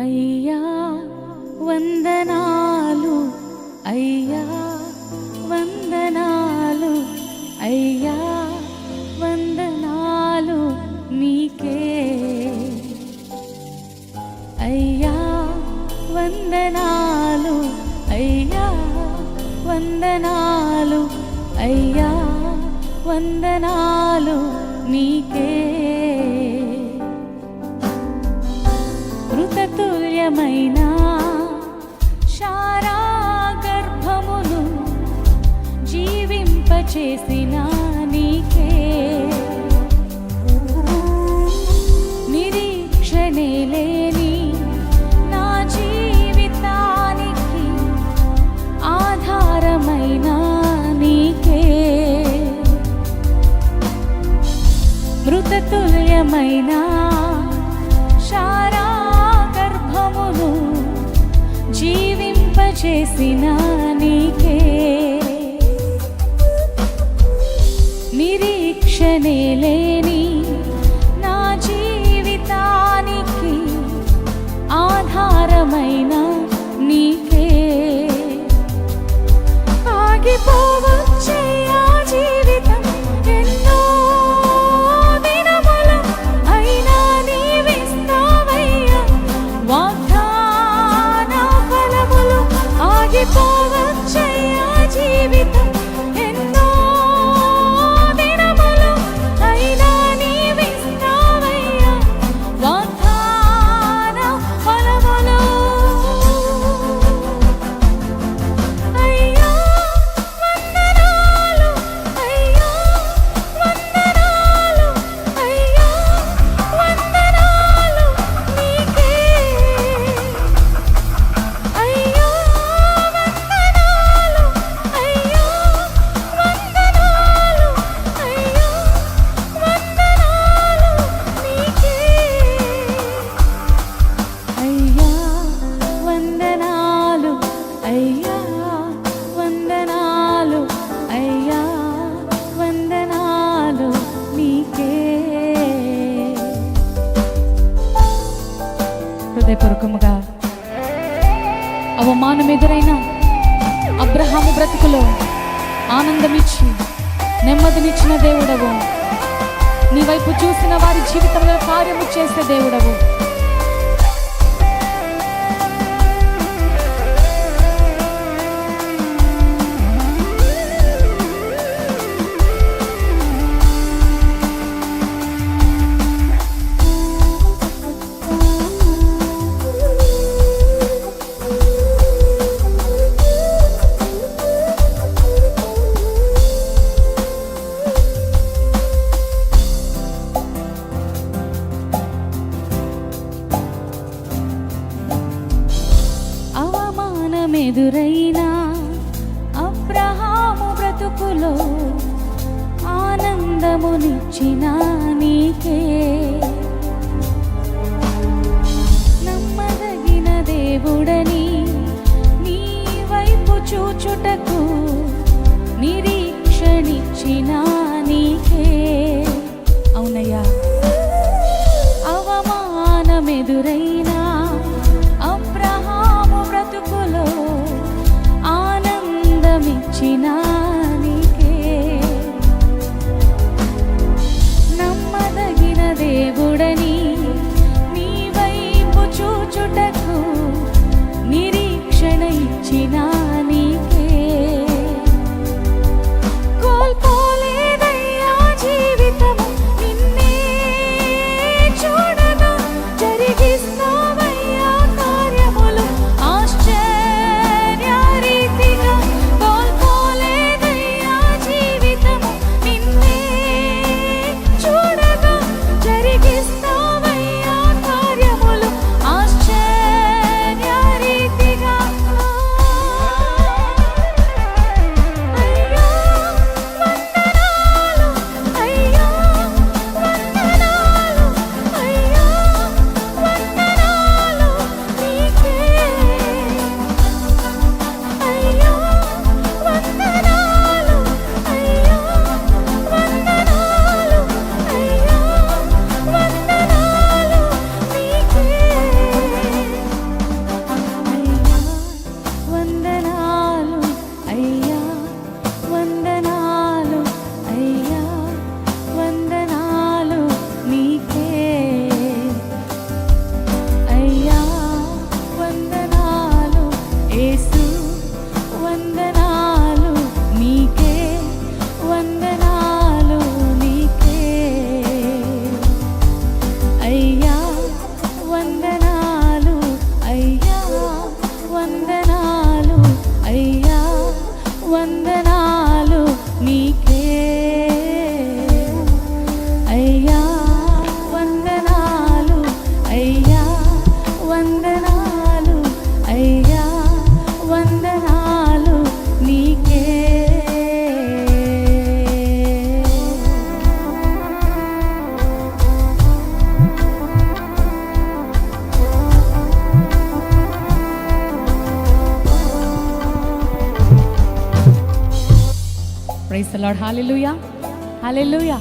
అయ్యా వందనాలు. అయ్యా వందనాలు. అయ్యా వందనాలు నీకే అయ్యా వందనాలు. అయ్యా వందనాలు. అయ్యా వందనాలు నీకే మృతతుల్యమైన శారాగర్భమును జీవింపచేసిన నీకే. నిరీక్షణే లేని నా జీవితానికి ఆధారమైన నీకే. మృతతుల్యమైన జీవింపచేసిన నీకే. నిరీక్షణే లేని నా జీవితానికి ఆధారమైన నీకే. ఆగిపోవచ్చే జీవితం హృదయపూర్వకముగా అవమానం ఎదురైన అబ్రహాము బ్రతుకులో ఆనందమిచ్చి నెమ్మదినిచ్చిన దేవుడవు. నీ వైపు చూసిన వారి జీవితంలో కార్యము చేసే దేవుడవు. అవమానమెదురైనా అబ్రహాము బ్రతుకులో ఆనందమునిచ్చిన నీకే. and then I Praise the Lord. Hallelujah. Hallelujah.